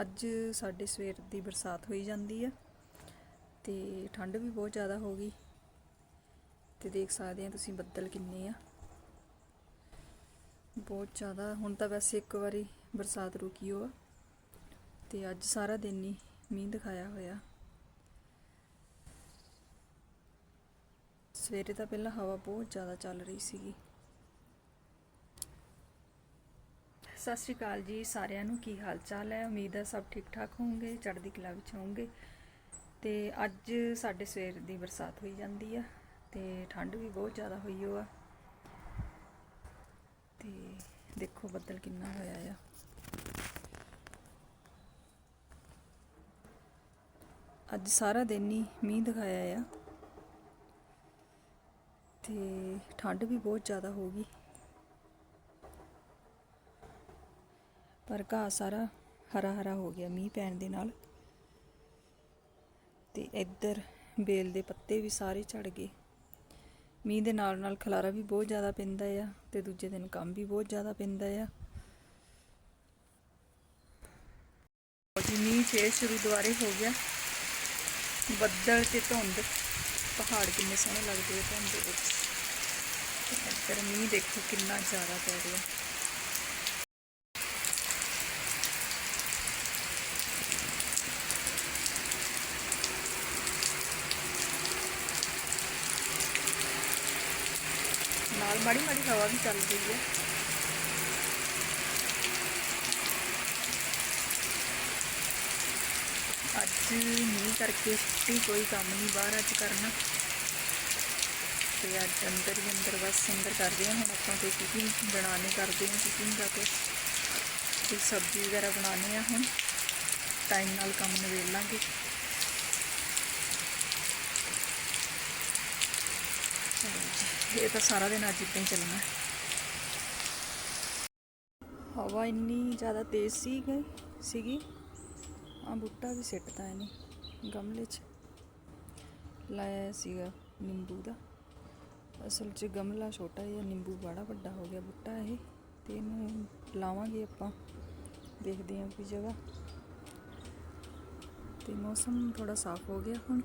ਅੱਜ ਸਾਡੇ ਸਵੇਰ ਦੀ ਬਰਸਾਤ ਹੋਈ ਜਾਂਦੀ ਆ ਤੇ ਠੰਡ ਵੀ ਬਹੁਤ ਜ਼ਿਆਦਾ ਹੋ ਗਈ ਤੇ ਦੇਖ ਸਕਦੇ ਆ ਤੁਸੀਂ ਬੱਦਲ ਕਿੰਨੇ ਆ। ਬਹੁਤ ਜ਼ਿਆਦਾ, ਹੁਣ ਤਾਂ ਵੈਸੇ ਇੱਕ ਵਾਰੀ ਬਰਸਾਤ ਰੁਕੀ ਹੋ ਆ ਤੇ ਅੱਜ ਸਾਰਾ ਦਿਨ ਹੀ ਮੀਂਹ ਦਿਖਾਇਆ ਹੋਇਆ। ਸਵੇਰੇ ਤਾਂ ਪਹਿਲਾਂ ਹਵਾ ਬਹੁਤ ਜ਼ਿਆਦਾ ਚੱਲ ਰਹੀ ਸੀਗੀ। ਸਤਿ ਸ਼੍ਰੀ ਅਕਾਲ ਜੀ ਸਾਰਿਆਂ ਨੂੰ, ਕੀ ਹਾਲ ਚਾਲ ਹੈ? ਉਮੀਦ ਹੈ ਸਭ ਠੀਕ ਠਾਕ ਹੋਵੋਗੇ ਚੜ੍ਹਦੀ ਕਲਾ ਵਿੱਚ ਹੋਵੋਗੇ ਤੇ ਅੱਜ ਸਾਡੇ ਸਵੇਰ ਦੀ ਬਰਸਾਤ ਹੋਈ ਜਾਂਦੀ ਆ ਤੇ ਠੰਡ ਵੀ ਬਹੁਤ ਜ਼ਿਆਦਾ ਹੋਈ ਹੋ ਆ। ਤੇ ਦੇਖੋ ਬੱਦਲ ਕਿੰਨਾ ਹੋਇਆ ਆ। ਅੱਜ ਸਾਰਾ ਦਿਨ ਹੀ ਮੀਂਹ ਦਿਖਾਇਆ ਆ। ਤੇ ਠੰਡ ਵੀ ਬਹੁਤ ਜ਼ਿਆਦਾ ਹੋ ਗਈ। ਪਰ ਘਾਹ ਸਾਰਾ ਹਰਾ ਹਰਾ ਹੋ ਗਿਆ ਮੀਂਹ ਪੈਣ ਦੇ ਨਾਲ। ਤੇ ਇੱਧਰ ਬੇਲ ਦੇ ਪੱਤੇ ਵੀ ਸਾਰੇ ਝੜ ਗਏ। ਮੀਂਹ ਦੇ ਨਾਲ ਨਾਲ ਖਲਾਰਾ ਵੀ ਬਹੁਤ ਜ਼ਿਆਦਾ ਪੈਂਦਾ ਆ ਤੇ ਦੂਜੇ ਦਿਨ ਕੰਮ ਵੀ ਬਹੁਤ ਜ਼ਿਆਦਾ ਪੈਂਦਾ ਆ। ਜੀ, ਮੀਂਹ ਫੇਰ ਸ਼ੁਰੂ ਦੁਬਾਰੇ ਹੋ ਗਿਆ। ਬੱਦਲ ਤੇ ਧੁੰਦ, ਪਹਾੜ ਕਿੰਨੇ ਸੋਹਣੇ ਲੱਗਦੇ ਆ ਧੁੰਦ ਵਿੱਚ। ਇੱਧਰ ਮੀਂਹ ਦੇਖੋ ਕਿੰਨਾ ਜ਼ਿਆਦਾ ਪੈ ਰਿਹਾ ਨਾਲ ਮਾੜੀ ਮਾੜੀ ਹਵਾ ਵੀ ਚੱਲ ਰਹੀ ਹੈ। ਅੱਜ ਮੀਂਹ ਕਰਕੇ ਛੁੱਟੀ, ਕੋਈ ਕੰਮ ਨਹੀਂ ਬਾਹਰ ਅੱਜ ਕਰਨਾ। ਤੇ ਅੱਜ ਅੰਦਰ ਹੀ ਅੰਦਰ ਬਸ ਅੰਦਰ ਕਰਦੇ ਹਾਂ, ਹੁਣ ਆਪਾਂ ਕੋਈ ਕੁਕਿੰਗ ਬਣਾਉਣੇ ਕਰਦੇ ਹਾਂ ਕੁਕਿੰਗ ਦਾ ਕੁਛ। ਤੇ ਸਬਜ਼ੀ ਵਗੈਰਾ ਬਣਾਉਣੇ ਆ ਹੁਣ। ਟਾਈਮ ਨਾਲ ਕੰਮ ਨਿਬੇੜ ਲਾਂਗੇ। ਇਹ ਤਾਂ ਸਾਰਾ ਦਿਨ ਅੱਜ ਇੱਦਾਂ ਹੀ ਚੱਲਣਾ। ਹਵਾ ਇੰਨੀ ਜ਼ਿਆਦਾ ਤੇਜ਼ ਸੀ ਗਈ ਸੀਗੀ। ਆ ਬੂਟਾ ਵੀ ਸਿੱਟਦਾ ਇਹਨੇ, ਗਮਲੇ 'ਚ। ਲਾਇਆ ਸੀਗਾ ਨਿੰਬੂ ਦਾ। ਅਸਲ 'ਚ ਗਮਲਾ ਛੋਟਾ ਜਿਹਾ, ਨਿੰਬੂ ਬੜਾ ਵੱਡਾ ਹੋ ਗਿਆ ਬੂਟਾ ਇਹ। ਤੇ ਇਹਨੂੰ ਲਾਵਾਂਗੇ ਆਪਾਂ। ਦੇਖਦੇ ਹਾਂ ਕੋਈ ਜਗ੍ਹਾ। ਤੇ ਮੌਸਮ ਥੋੜਾ ਸਾਫ਼ ਹੋ ਗਿਆ ਹੁਣ।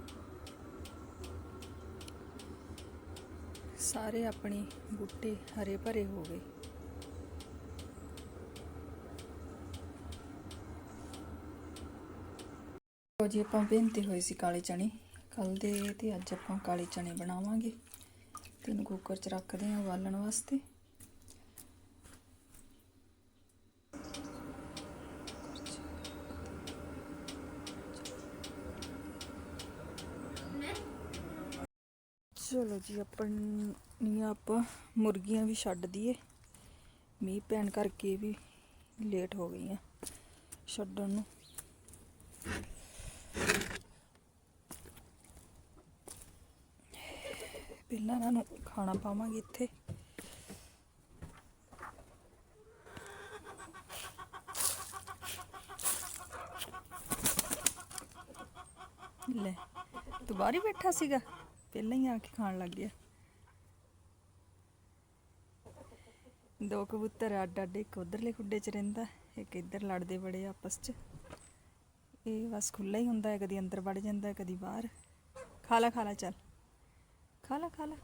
ਸਾਰੇ ਆਪਣੇ ਬੂਟੇ ਹਰੇ ਭਰੇ ਹੋ ਗਏ। ਉਹ ਜੀ, ਆਪਾਂ ਭਿੰਤੇ ਹੋਏ ਸੀ ਕਾਲੇ ਚਣੇ ਕੱਲ ਦੇ ਤੇ ਅੱਜ ਆਪਾਂ ਕਾਲੇ ਚਣੇ ਬਣਾਵਾਂਗੇ। ਤੇ ਇਹਨੂੰ ਕੁੱਕਰ 'ਚ ਰੱਖਦੇ ਹਾਂ ਉਬਾਲਣ ਵਾਸਤੇ। ਚਲੋ ਜੀ, ਆਪਣੀਆਂ ਆਪਾਂ ਮੁਰਗੀਆਂ ਵੀ ਛੱਡ ਦਈਏ। ਮੀਂਹ ਪੈਣ ਕਰਕੇ ਵੀ ਲੇਟ ਹੋ ਗਈਆਂ ਛੱਡਣ ਨੂੰ। ਪਹਿਲਾਂ ਇਹਨਾਂ ਨੂੰ ਖਾਣਾ ਪਾਵਾਂਗੇ ਇੱਥੇ। ਲੈ ਤੂੰ ਬਾਹਰ ਹੀ ਬੈਠਾ ਸੀਗਾ। ਪਹਿਲਾਂ ਹੀ ਆ ਕੇ ਖਾਣ ਲੱਗ ਗਿਆ। ਦੋ ਕਬੂਤਰ ਅੱਡ ਅੱਡ ਇੱਕ ਉਧਰਲੇ ਖੁੱਡੇ 'ਚ ਰਹਿੰਦਾ, ਇੱਕ ਇੱਧਰ ਲੜਦੇ ਬੜੇ ਆਪਸ 'ਚ। ਇਹ ਬਸ ਖੁੱਲਾ ਹੀ ਹੁੰਦਾ ਹੈ, ਕਦੀ ਅੰਦਰ ਵੜ ਜਾਂਦਾ ਕਦੀ ਬਾਹਰ। ਖਾ ਲਾ ਖਾ ਲਾ, ਚੱਲ। ਖਾ ਲਾ ਖਾ ਲਾ।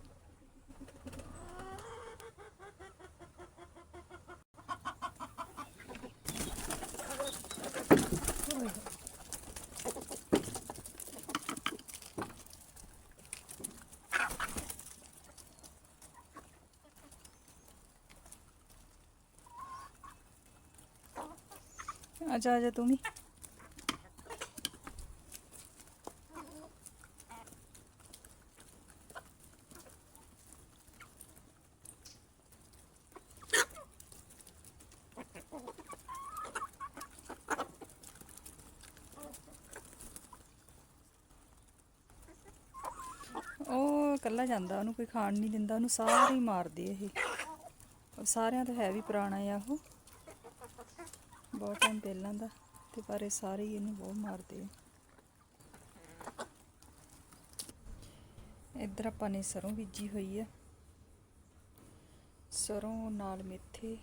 ਆਜਾ ਆਜਾ ਤੂੰ ਵੀ। ਉਹ ਜਾਂਦਾ, ਉਹਨੂੰ ਕੋਈ ਖਾਣ ਨਹੀਂ ਦਿੰਦਾ, ਉਹਨੂੰ ਸਾਰੇ ਹੀ ਮਾਰਦੇ ਇਹ। ਸਾਰਿਆਂ ਤੋਂ ਹੈ ਵੀ ਪੁਰਾਣਾ ਆ ਉਹ। ਬਹੁਤ ਟਾਈਮ ਪਹਿਲਾਂ ਦਾ, ਤੇ ਪਰ ਇਹ ਸਾਰੇ ਹੀ ਇਹਨੂੰ ਬਹੁਤ ਮਾਰਦੇ ਆ। ਇੱਧਰ ਆਪਾਂ ਨੇ ਸਰੋਂ ਬੀਜੀ ਹੋਈ ਆ। ਸਰੋਂ, ਨਾਲ ਮੇਥੇ।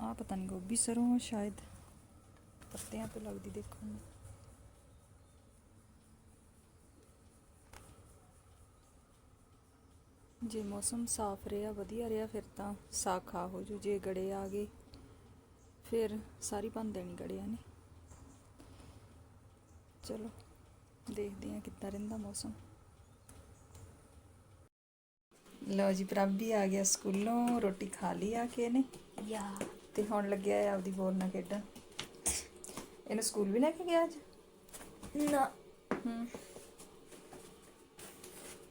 ਆ ਪਤਾ ਨਹੀਂ ਗੋਭੀ ਸਰੋਂ ਆ ਸ਼ਾਇਦ। ਪੱਤਿਆਂ ਤੋਂ ਲੱਗਦੀ ਦੇਖਣ ਨੂੰ ਜੇ ਮੌਸਮ ਸਾਫ਼ ਰਿਹਾ, ਵਧੀਆ ਰਿਹਾ, ਫਿਰ ਤਾਂ ਸਾਗ ਖਾ ਹੋ ਜੂ। ਜੇ ਗੜੇ ਆ ਗਏ ਫਿਰ ਸਾਰੀ ਭੰਨ ਦੇਣੀ ਗੜਿਆਂ ਨੇ। ਚਲੋ ਦੇਖਦੇ ਹਾਂ ਕਿੱਦਾਂ ਰਹਿੰਦਾ ਮੌਸਮ। ਲਓ ਜੀ ਪ੍ਰਭ ਵੀ ਆ ਗਿਆ ਸਕੂਲੋਂ ਰੋਟੀ ਖਾ ਲਈ ਆ ਕੇ ਇਹਨੇ। ਯਾ। ਤੇ ਹੁਣ ਲੱਗਿਆ ਹੈ ਆਪਦੀ ਬੋਲ ਨਾਲ ਖੇਡਣ। ਇਹਨੂੰ ਸਕੂਲ ਵੀ ਲੈ ਕੇ ਗਿਆ ਅੱਜ? ਨਾ। ਹੂੰ।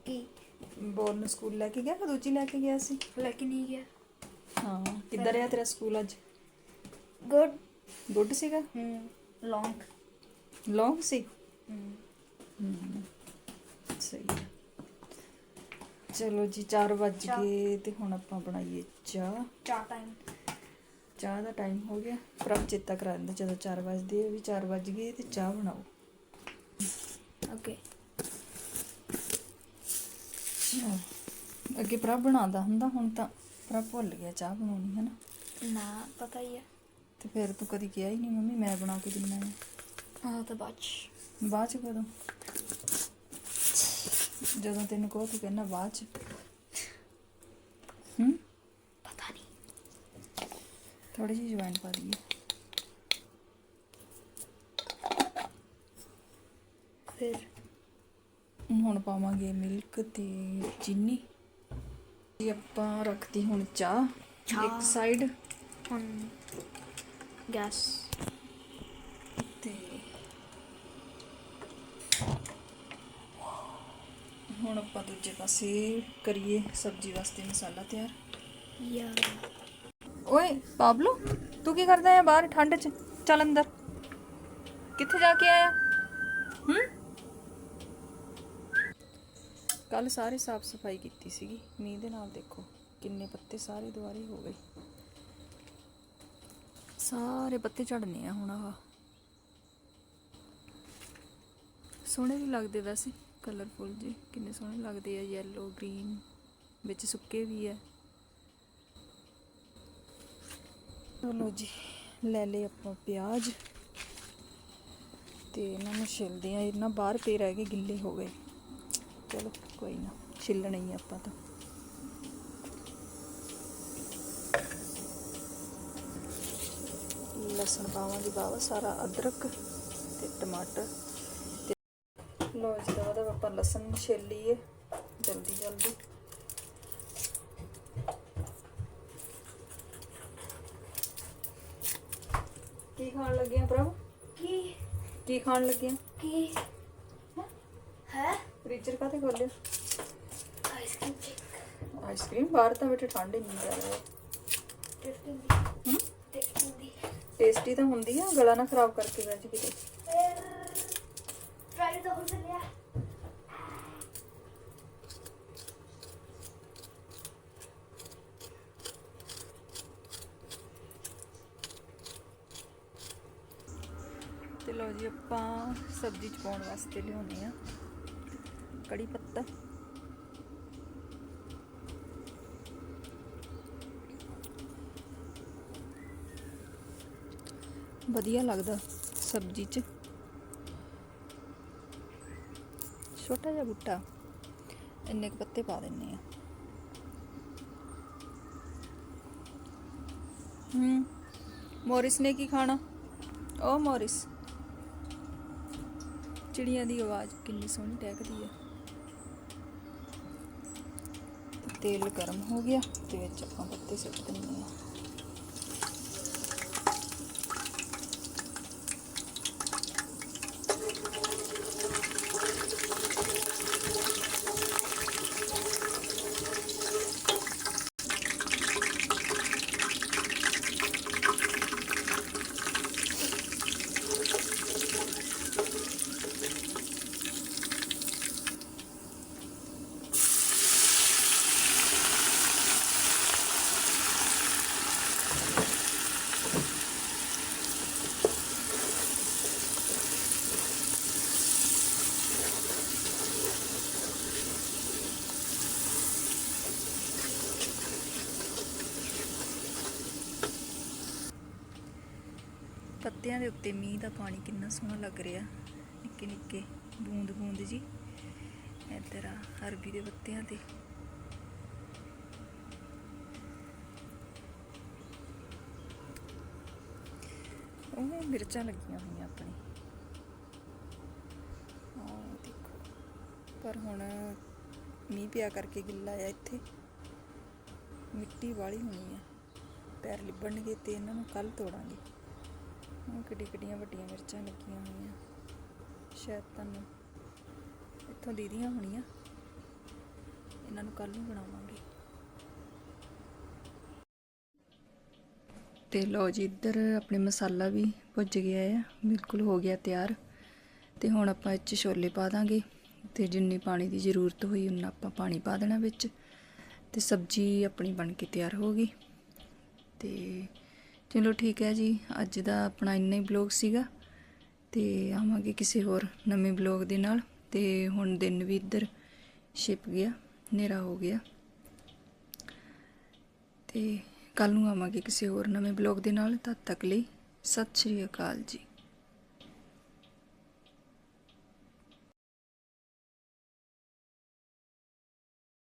ਕੀ? ਬੋਲ ਨੂੰ ਸਕੂਲ ਲੈ ਕੇ ਗਿਆ ਕਿ ਦੂਜੀ ਲੈ ਕੇ ਗਿਆ ਸੀ? ਲੈ ਕੇ ਨਹੀਂ ਗਿਆ। ਹਾਂ ਕਿੱਦਾਂ ਰਿਹਾ ਤੇਰਾ ਸਕੂਲ ਅੱਜ? ਗੁੱਡ ਗੁੱਡ ਸੀਗਾ? ਹਮ ਲੌਂਗ ਲੌਂਗ ਸੀ? ਹੂੰ। ਸਹੀ ਹੈ। ਚਲੋ ਜੀ 4 ਵੱਜ ਚਾਹ। ਗਏ ਤੇ ਹੁਣ ਆਪਾਂ ਬਣਾਈਏ ਚਾਹ। ਚਾਰ ਟਾਈਮ ਚਾਹ ਦਾ ਟਾਈਮ ਹੋ ਗਿਆ। ਪ੍ਰਭ ਚੇਤਾ ਕਰਾ ਦਿੰਦਾ ਜਦੋਂ 4 ਵਜਦੇ ਆ ਵੀ 4 ਵੱਜ ਗਏ ਤੇ ਚਾਹ ਬਣਾਓ। ਓਕੇ ਅੱਗੇ ਪ੍ਰਭ ਬਣਾਉਂਦਾ ਹੁੰਦਾ ਹੁਣ ਤਾਂ ਪ੍ਰਭ ਭੁੱਲ ਗਿਆ ਚਾਹ ਬਣਾਉਣੀ ਹੈ ਨਾ? ਨਾ ਪਤਾ ਹੀ ਹੈ। ਤੇ ਫਿਰ ਤੂੰ ਕਦੀ ਕਿਹਾ ਹੀ ਨਹੀਂ ਮੰਮੀ ਮੈਂ ਬਣਾ ਕੇ ਦਿੰਨਾ ਹੈ ਆਹ ਤਾਂ ਬਾਚ ਬਾਅਦ ਚ ਕਦੋਂ ਜਦੋਂ ਤੈਨੂੰ ਕਹੋ ਤੂੰ ਕਹਿੰਦਾ ਬਾਅਦ ਚ। ਹੂੰ? ਪਤਾ ਨਹੀਂ। ਥੋੜੀ ਜਿਹੀ ਜਵਾਨ ਪਾ ਦਈਏ। ਫਿਰ? ਹੁਣ ਪਾਵਾਂਗੇ ਮਿਲਕ ਤੇ ਚੀਨੀ। ਇਹ ਆਪਾਂ ਰੱਖਤੀ ਹੁਣ ਚਾਹ। ਇੱਕ ਸਾਈਡ ਹੁਣ ਗੈਸ ਤੇ ਹੁਣ ਆਪਾਂ ਦੂਜੇ ਪਾਸੇ ਕਰੀਏ ਸਬਜ਼ੀ ਵਾਸਤੇ ਮਸਾਲਾ ਤਿਆਰ। ਯਾ ਓਏ ਪਾਬਲੋ ਤੂੰ ਕੀ ਕਰਦਾ ਹੈ ਬਾਹਰ ਠੰਡ 'ਚ? ਚੱਲ ਅੰਦਰ। ਕਿੱਥੇ ਜਾ ਕੇ ਆਇਆ? ਹੂੰ? ਕੱਲ ਸਾਰੇ ਸਾਫ਼ ਸਫ਼ਾਈ ਕੀਤੀ ਸੀਗੀ। ਮੀਂਹ ਦੇ ਨਾਲ ਦੇਖੋ ਕਿੰਨੇ ਪੱਤੇ ਸਾਰੇ ਦੁਆਰੇ ਹੋ ਗਏ। ਸਾਰੇ ਪੱਤੇ ਝੜਨੇ ਆ ਹੁਣ ਆਹ। ਸੋਹਣੇ ਵੀ ਲੱਗਦੇ ਵੈਸੇ ਕਲਰਫੁਲ ਜੀ ਕਿੰਨੇ ਸੋਹਣੇ ਲੱਗਦੇ ਆ ਯੈਲੋ ਗ੍ਰੀਨ ਵਿੱਚ ਸੁੱਕੇ ਵੀ ਆ। ਚਲੋ ਜੀ, ਲੈ ਲਏ ਆਪਾਂ ਪਿਆਜ਼। ਤੇ ਇਹਨਾਂ ਨੂੰ ਛਿਲਦੇ ਆ। ਇਹਨਾਂ ਬਾਹਰ ਪਏ ਰਹਿ ਗਏ, ਗਿੱਲੇ ਹੋ ਗਏ। ਚਲੋ, ਕੋਈ ਨਾ, ਛਿੱਲਣੇ ਹੀ ਆਪਾਂ ਤਾਂ। ਲਸਣ ਪਾਵਾਂਗੇ ਬਾਵਾ ਸਾਰਾ ਅਦਰਕ ਤੇ ਟਮਾਟਰ ਤੇ ਲੋ ਜੀ ਦਾ ਉਹਦਾ ਆਪਾਂ ਲਸਣ ਛਿੱਲ ਲਈਏ ਜਲਦੀ ਜਲਦੀ। ਕੀ ਖਾਣ ਲੱਗੇ ਆ ਪ੍ਰਭ? ਕੀ? ਕੀ ਖਾਣ ਲੱਗੇ ਆ? ਕੀ? ਹੈ? ਫ੍ਰੀਜ਼ਰ ਕਾਤੇ ਖੋਲਿਆ ਆਈਸਕ੍ਰੀਮ ਚਿਕ। ਆਈਸਕ੍ਰੀਮ? ਬਾਹਰ ਤਾਂ ਬੈਠੇ ਠੰਡ ਨਹੀਂ ਜਾ ਰਿਹਾ ਟੇਸਟਿੰਗ ਹੂੰ ਟੇਸਟਿੰਗ ਦੀ ਟੇਸਟੀ ਤਾਂ ਹੁੰਦੀ ਆ ਗਲਾ ਨਾ ਖਰਾਬ ਕਰਕੇ ਬੈਠ ਕਿਤੇ। ਟਰਾਈ ਤਾਂ ਹੋ ਚੱਲਿਆ ਤੇ ਲਓ ਜੀ ਆਪਾਂ ਸਬਜ਼ੀ ਚ ਪਾਉਣ ਵਾਸਤੇ ਲਿਆਉਣੇ ਆ ਕੜੀ ਪੱਤਾ। ਵਧੀਆ ਲੱਗਦਾ ਸਬਜ਼ੀ ਚ। ਛੋਟਾ ਜਿਹਾ ਬੂਟਾ। ਇੰਨੇ ਕੁ ਪੱਤੇ ਪਾ ਦਿੰਨੇ ਆ। ਹੂੰ, ਮੋਰਿਸ ਨੇ ਕੀ ਖਾਣਾ? ਉਹ ਮੋਰਿਸ। ਚਿੜੀਆਂ ਦੀ ਆਵਾਜ਼ ਕਿੰਨੀ ਸੋਹਣੀ ਟਹਿਕਦੀ ਹੈ ਤੇਲ ਗਰਮ ਹੋ ਗਿਆ, ਤੇ ਵਿੱਚ ਆਪਾਂ ਪੱਤੇ ਸੁੱਟ ਦਿੰਦੇ ਆ। ਪੱਤਿਆਂ ਦੇ ਉੱਤੇ ਮੀਂਹ ਦਾ ਪਾਣੀ ਕਿੰਨਾ ਸੋਹਣਾ ਲੱਗ ਰਿਹਾ। ਨਿੱਕੇ ਨਿੱਕੇ ਬੂੰਦ ਬੂੰਦ ਜੀ। ਇੱਧਰ ਆ, ਅਰਬੀ ਦੇ ਪੱਤਿਆਂ ਤੇ। ਉਹ ਮਿਰਚਾਂ ਲੱਗੀਆਂ ਹੋਈਆਂ ਆਪਣੀ। ਆਹ ਦੇਖੋ, ਪਰ ਹੁਣ ਮੀਂਹ ਪਿਆ ਕਰਕੇ ਗਿੱਲਾ ਆ ਇੱਥੇ। ਮਿੱਟੀ ਵਾਲੀ ਹੋਣੀ ਆ। ਪੈਰ ਲਿਬਣਗੇ ਤੇ ਇਹਨਾਂ ਨੂੰ ਕੱਲ ਤੋੜਾਂਗੇ। ਕਿੱਡੀ ਕਿੱਡੀਆਂ ਵੱਡੀਆਂ ਮਿਰਚਾਂ ਲੱਗੀਆਂ ਹੋਈਆਂ। ਸ਼ਾਇਦ ਤੁਹਾਨੂੰ ਇੱਥੋਂ ਦੀਦੀਆਂ ਹੋਣੀਆਂ। ਇਹਨਾਂ ਨੂੰ ਕੱਲ ਨੂੰ ਬਣਾਵਾਂਗੇ। ਤੇ ਲਓ ਜੀ, ਇੱਧਰ ਆਪਣੇ ਮਸਾਲਾ ਵੀ ਭੁੱਜ ਗਿਆ ਆ। ਬਿਲਕੁਲ ਹੋ ਗਿਆ ਤਿਆਰ। ਤੇ ਹੁਣ ਆਪਾਂ ਇਹ 'ਚ ਛੋਲੇ ਪਾ ਦਾਂਗੇ। ਤੇ ਜਿੰਨੀ ਪਾਣੀ ਦੀ ਜ਼ਰੂਰਤ ਹੋਈ, ਉਨਾ ਆਪਾਂ ਪਾਣੀ ਪਾ ਦੇਣਾ ਵਿੱਚ। ਤੇ ਸਬਜ਼ੀ ਆਪਣੀ ਬਣ ਕੇ ਤਿਆਰ ਹੋ ਗਈ। ਤੇ ਚਲੋ ਠੀਕ ਹੈ ਜੀ, ਅੱਜ ਦਾ ਆਪਣਾ ਇੰਨਾ ਹੀ ਬਲੌਗ ਸੀਗਾ ਤੇ ਆਵਾਂਗੇ ਕਿਸੇ ਹੋਰ ਨਵੇਂ ਬਲੌਗ ਦੇ ਨਾਲ ਤੇ ਹੁਣ ਦਿਨ ਵੀ ਇੱਧਰ ਛਿਪ ਗਿਆ, ਹਨੇਰਾ ਹੋ ਗਿਆ ਤੇ ਕੱਲ ਨੂੰ ਆਵਾਂਗੇ ਕਿਸੇ ਹੋਰ ਨਵੇਂ ਬਲੌਗ ਦੇ ਨਾਲ, ਤਦ ਤੱਕ ਲਈ ਸਤਿ ਸ਼੍ਰੀ ਅਕਾਲ ਜੀ।